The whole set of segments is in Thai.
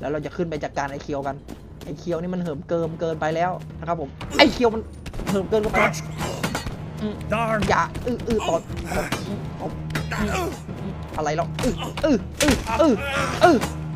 แล้วเราจะขึ้นไปจัดการไอ้เคียวกัน ไอ้เคียวนี่มันเหิมเกิมเกินไปแล้วนะครับผม ไอ้เคียวมันเหิมเกินไป Darn. อย่าอื้ออื้อตบตบตบอะไรหรอกอื้ออื้ออื้ออื้อ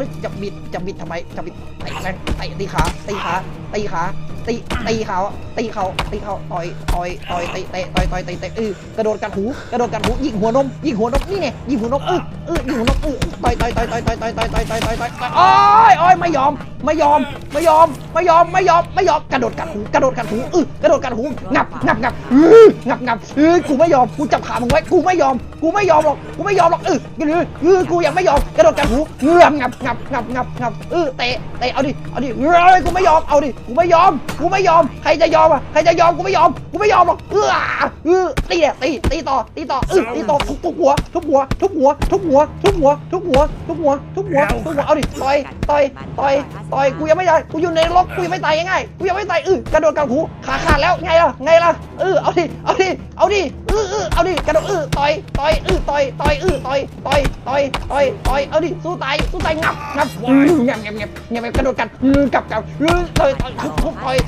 นึกจะบิดจะบิดทำไมจะบิดเตะแรงเตะตีขาตีขาตีขา ตีตีเขาตีเขาตีเขาต่อยต่อยต่อยเตะเตะต่อยต่อยเตะเตะเออกระโดดกัดหูกระโดดกัดหูยิงหัวนมยิงหัวนมนี่ไงยิงหัวนมเออเออยิงหัวนมเออต่อยต่อยต่อยต่อยต่อยต่อยต่อยต่อยต่อยต่อยต่อยต่อยโอ้ยโอ้ยไม่ยอมไม่ยอมไม่ยอมไม่ยอมไม่ยอมไม่ยอมกระโดดกัดหูกระโดดกัดหูเออกระโดดกัดหูงับงับงับเอองับงับเออกูไม่ยอมกูจับขามึงไว้กูไม่ยอมกูไม่ยอมหรอกกูไม่ยอมหรอกเออเออเออกูยังไม่ยอมกระโดดกัดหูเงือมงับงับงับงับงับเออเตะเตะเอาดิเอาดิเฮ้ยกูไม่ยอมเอาดิกูไม่ยอมกูไม่ยอม ใครจะยอมอะ ใครจะยอม กูไม่ยอม กูไม่ยอมหรอก เออเออตีเนี่ยตี ตีต่อ ตีต่อเออตีต่อทุบทุบหัว ทุบหัว ทุบหัว ทุบหัว ทุบหัว ทุบหัว ทุบหัว ทุบหัว ทุบหัว เอาดิ ต่อย ต่อย ต่อย ต่อย กูยังไม่ตาย กูอยู่ในนรกกูยังไม่ตายง่ายๆกูยังไม่ตายเออกระโดดกัดหูขาขาดแล้ว ไงล่ะ ไงล่ะ เออ เอาดิ เอาดิ เอาดิ เออเออเอาดิ กระโดดเออต่อย ต่อย เออต่อย ต่อย เออต่อย ต่อย ต่อย ต่อย ต่อย เอาดิ สู้ตาย สู้ตายงับงับอืมงับงับงับงับงับกระโดดกันอืมกลับกลับอืมต่อยต่อยทุบทุบต่อย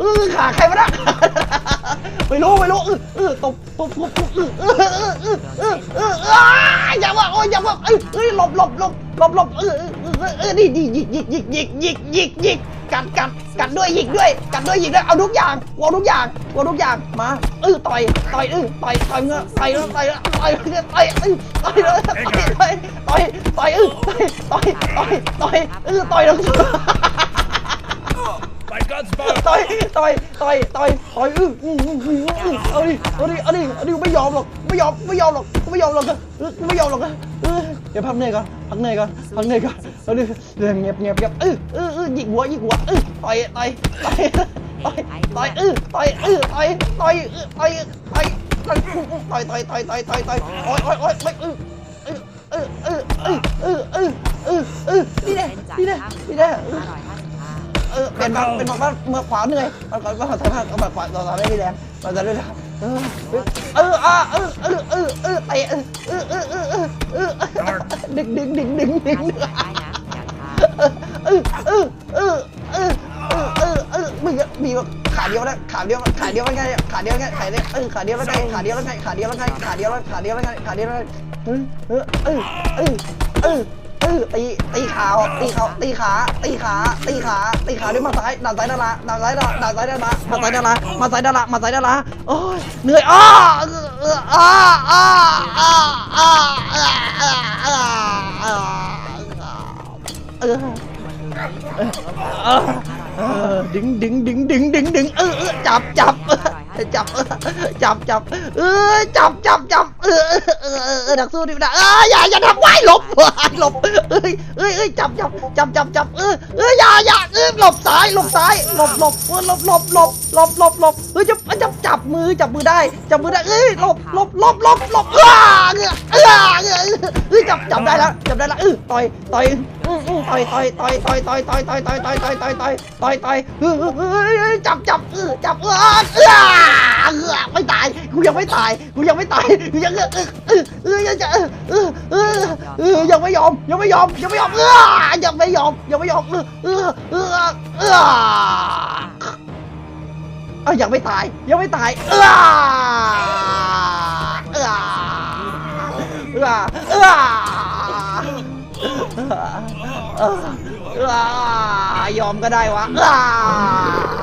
เออขาใครวะนะไม่รู้ไม่รู้เออเออตบตบตบเออเออืออเออเออเออย่าว่าโอ้ยอย่าว่าเอ้ยเอ้ยหลบหลบหลบหลบหลบเออเออืออนี่นี่ยิกยิกยิกยิกยิกยิกยิกกัดกัดกัดด้วยยิกด้วยกัดด้วยยิกด้วยเอาทุกอย่างวอทุกอย่างวอทุกอย่างมาเออต่อยต่อยเออต่อยต่อยเงาะต่อยแล้วต่อยแล้วต่อยต่อยเออต่อยแล้ต่อยต่อยต่อยต่อยอต่อยต่อยต่อยอยเออต่อยแล้ว ต่อยต่อยต่อยต่อยต่อยอื้ออื้ออื้ออื้อเอาดิเอาดิเอาดิเอาดิไม่ยอมหรอกไม่ยอมไม่ยอมหรอกไม่ยอมหรอกไม่ยอมหรอกเออเดี๋ยวพักเหนื่อยก่อนพักเหนื่อยก่อนพักเหนื่อยก่อนเอาดิเงียบเงียบเงียบเออเออเออหยิกหัวหยิกหัวเออต่อยต่อยต่อยต่อยต่อยเออต่อยเออต่อยต่อยเออต่อยต่อยต่อยต่อยต่อยต่อยต่อยต่อยโอ้ยโอ้ยโอ้ยไม่เออเออเออเออเออเออเออเออนี่แน่นี่แน่นี่แน่เออ เปลี่ยนฝั่งเป็นฝั่งบ้าเมื่อขวาเหนื่อยมันก่อนว่าเขาใช้ผ้าเอาแบบขวาเราเราได้ไม่แรงเราจะได้แรงเออเอออะเออเออเออเออเตะเออเออเออเออเออเออดึงดึงดึงดึงดึงเออเออเออเออเออเออมึงมีขาเดียวนะขาเดียวขาเดียวแล้วไงขาเดียวไงขาเดียวเออขาเดียวแล้วไงขาเดียวแล้วไงขาเดียวแล้วไงขาเดียวแล้วขาเดียวแล้วไงขาเดียวแล้วไงเออเออเออเออเออเออ ตีตีขาตีเขาตีขาตีขาตีขาตีขาด้วยมาซ้ายด่านซ้ายด้านละด่านซ้ายด่านด่านซ้ายด้านละมาซ้ายด้านละมาซ้ายด้านละมาซ้ายด้านละโอ้ยเหนื่อยอ้าออเอออ้าอ้าอ้าอ้าอ้าอ้าอ้าอ้าเออเออเออดึงดึงดึงดึงดึงดึงเออเออจับจับ จับจับจับเออจับจับจับเออเออเออเออดักสู้ดินะเอออย่าอย่าทำไว้หลบหลบเอ้ยเอ้ยเอ้ยจับจับจับจับจับเออเอออย่าอย่าเออหลบซ้ายหลบซ้ายหลบหลบเออหลบหลบหลบหลบหลบหลบเฮ้ยจับจับจับมือจับมือได้จับมือได้เอ้ยหลบหลบหลบหลบหลบเออเออเออเออจับจับได้แล้วจับได้แล้วเออต่อยต่อยอืออือต่อยต่อยต่อยต่อยต่อยต่อยต่อยต่อยต่อยต่อยต่อยต่อยต่อยต่อยเออเออเออจับจับเออจับเออ กูยังไม่ตาย กูยังไม่ตาย กูยังเออเออเออยังจะเออเออเออเออยังไม่ยอม ยังไม่ยอม ยังไม่ยอม เออยังไม่ยอม ยังไม่ยอม เออเออเออเออยังไม่ตาย ยังไม่ตาย เออเออเออเออเออเอ้ายอมก็ได้วะอ้า